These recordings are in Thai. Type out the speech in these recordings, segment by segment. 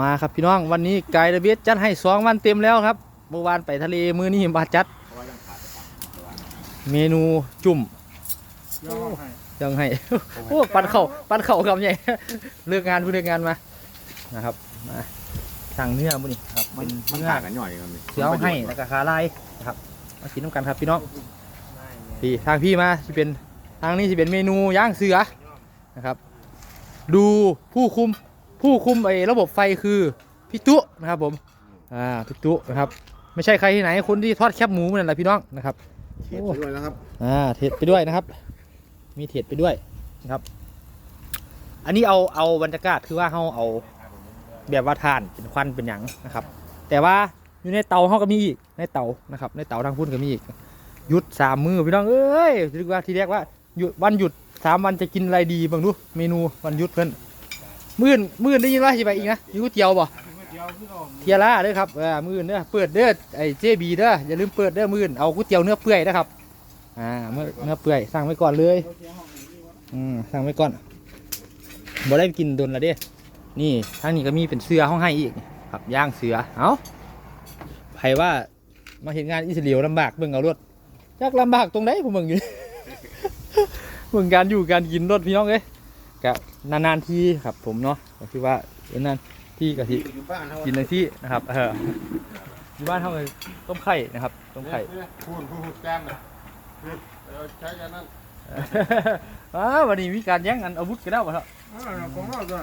มาครับพี่น้องวันนี้ไก่ระเบียดจัดให้สองวันเต็มแล้วครับเมื่อวานไปทะเลมือนี้มาจัด เมนูจุ่มย่อให้ยังให้โอ้ปันเข่าปันเข่าคำใหญ่เลือกงานเพิ่งเลือกงานมานะครับมาสั่งเนื้อมื้อนี้ครับมันเป็นมันเนื้อต่างกันหน่อยครับนี่เสือเอาให้แล้วก็ขาลายนะครับมากินน้ำกันครับพี่น้องพี่ทางพี่มาที่เป็นทางนี้ที่เป็นเมนูย่างเสือนะครับ ดูผู้คุม ผู้คุมไอ้ระบบไฟคือพี่ตุ๊นะครับผมอ่าพี่ตุ๊นะครับไม่ใช่ใครที่ไหนคนที่ทอดแคบหมูนั่นแหละพี่น้องนะครับเทียบไปด้วยนะครับอ่าเทดไปด้วยนะครับ มีเทดไปด้วยนะครับ อันนี้เอาเอาบรรยากาศคือว่าเขาเอาแบบว่าทานเป็นควันเป็นหยังนะครับ แต่ว่าอยู่ในเตาเขาก็มีอีกในเตานะครับ ในเตาทางพุ่นก็มีอีกหยุดสามมือพี่น้องเอ้ยเรียกว่าที่เรียกว่าหยุดวันหยุดสามวันจะกินอะไรดีบ้างดูเมนูวันหยุดเพื่อน มื่นมื่นได้ยินว่าสิไปอีกนะอยู่ก๋วยเตี๋ยวบ่เดียวคือเทียร่าเด้อครับเออมื่นเด้อเปิดเด้อไอ้เจบีเด้ออย่าลืมเปิดเด้อมื่นเอาก๋วยเตี๋ยวเนื้อเปื่อยนะครับอ่าเมื่อเนื้อเปื่อยสั่งไว้ก่อนเลยอืมสั่งไว้ก่อนบ่ได้กินโดนละเด้ นี่ทางนี้ก็มีเป็นเสือห้องให้อีกครับย่างเสือเอาไผว่ามาเห็นงานอิสราเอลลำบากเบิ่งเอารถยากลำบากตรงไหนผมเบิ่งอยู่เบิ่งการอยู่การกินรถพี่น้องเอ้ย กะนานๆทีครับผมเนาะก็คือว่าเอนนานที่กะทิอยู่บ้านเขากินในที่นะครับเอออยู่บ้านทำเลยต้มไข่นะครับต้มไข่พูดพูดแก้มเลยใช้กันนั่นอ้าวันนี้มีการแย่งกันอาวุธกันแล้วบ่ครับเอาล่ะของเราจ้ะ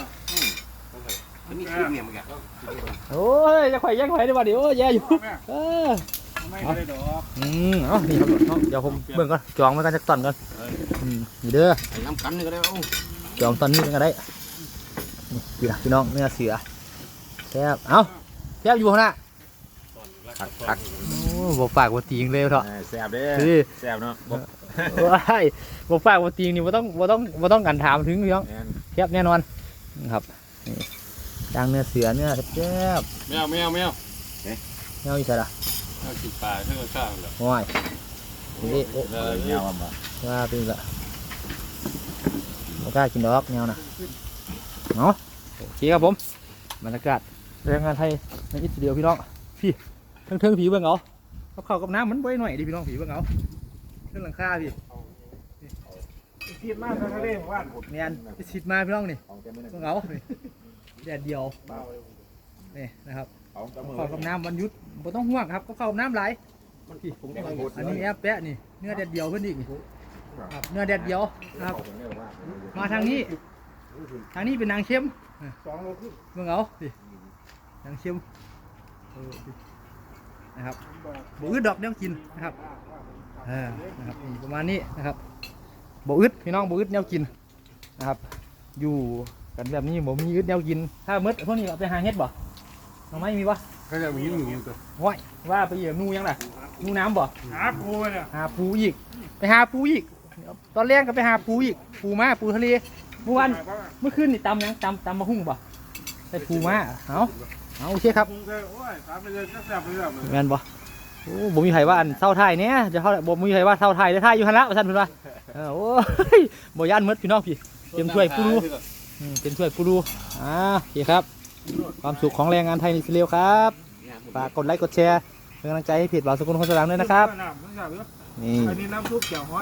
มันมีคลิปเนี่ยมันแกโอ้ยจะข่อยแย่งข่อยได้บ่ดิโอ้ยแย่อยู่เออไม่ได้ดอกอืมเอานี่ครับเอาเดี๋ยวผมเบิ่งก่อนจองไว้กันจักตอนก่อนอืมนี่เด้อไอ้น้ำกันนี่ก็ได้เอ้า จองตอนนี้กันก็ได้นี่พี่นะพี่น้องเนื้อเสือแซ่บเอ้าแซ่บอยู่ข้างหน้าคักคักโอ้บ่ฝากบ่ตีงเลยเถอะแซ่บเด้นี่แซ่บเนาะว้ายบ่ฝากบ่ตีงนี่บ่ต้องบ่ต้องบ่ต้องกันถามถึงพี่น้องแม่นแซ่บแน่นอนนะครับนี่ย่างเนื้อเสือเนื้อแซ่บแมวแมวแมวๆแนวอีสานอะเอากินปลาเท่าข้างเหรอโอ้ยนี่โอ้เออเงาอะมาว่าเป็นละบ่ กล้ากินดอกแนวน่ะเนาะโอเคครับผมบรรยากาศแรงงานไทยในอิสราเอลพี่น้องพี่เทิงๆผีเบิ่งเอากับข้าวกับน้ำมันบ่อยหน่อยดิพี่น้องผีเบิ่งเอาเรื่องหลังคาพี่คิดมากทางทะเลหมู่บ้านแมนไปสิดมาพี่น้องนี่ของแกมือเบิ่งเอานี่แดดเดียวนี่นะครับของแกมือข้าวกับน้ำวันหยุดบ่ต้องห่วงครับกับข้าวกับน้ำหลายพี่ผมก็หมดอันนี้แอบแปะนี่เนื้อแดดเดียวเพิ่นอีกนี่ ครับเนื้อแดดเดียวครับ มาทางนี้ ทางนี้เป็นนางเข้มสองโลครึ่งเบิ่งเอาสินางเข้มเออสินะครับบ่อึดดอกเดี๋ยวกินนะครับเออนะครับนี่ประมาณนี้นะครับบ่อึดพี่น้องบ่อึดแนวกินนะครับ อยู่กันแบบนี้บ่มีอึดแนวกิน ถ้ามืดพวกนี้เอาไปหาเฮ็ดบ่ทำไมมีวะก็จะมีหนึ่งตัวห้อยว่าไปเหยียบนูยังล่ะนูน้ำบ่หาปูเนี่ยหาปูอีก ไปหาปูอีก ตอนแรกก็ไปหาปูอีกปูมาปูทะเลเมื่อวานเมื่อคืนนี่ตำยังตำตำมาหุ้งบ่ใส่ปูมาเอาเอาโอเคครับปูเลยโอ้ยตามไปเลยแซ่บๆเลยแม่นบ่โอ้บ่มีใครว่าอันเศร้าไทายเนี่ยจะเข้าบ่มีใครว่าเศร้าไทายได้ไทายอยู่หั่นละว่าซั่นเพิ่นว่าเออโอ้ยบ่ย่านหมดพี่น้องพี่เตรียมถ้วยปูรูอืมเป็นช่วยปูดูอ่าโอเคครับ ความสุขของแรงงานไทยในอิสราเอลครับฝากกดไลค์กดแชร์เป็นกำลังใจให้เพจบ่าวสกุลคนสลามด้วยนะครับน้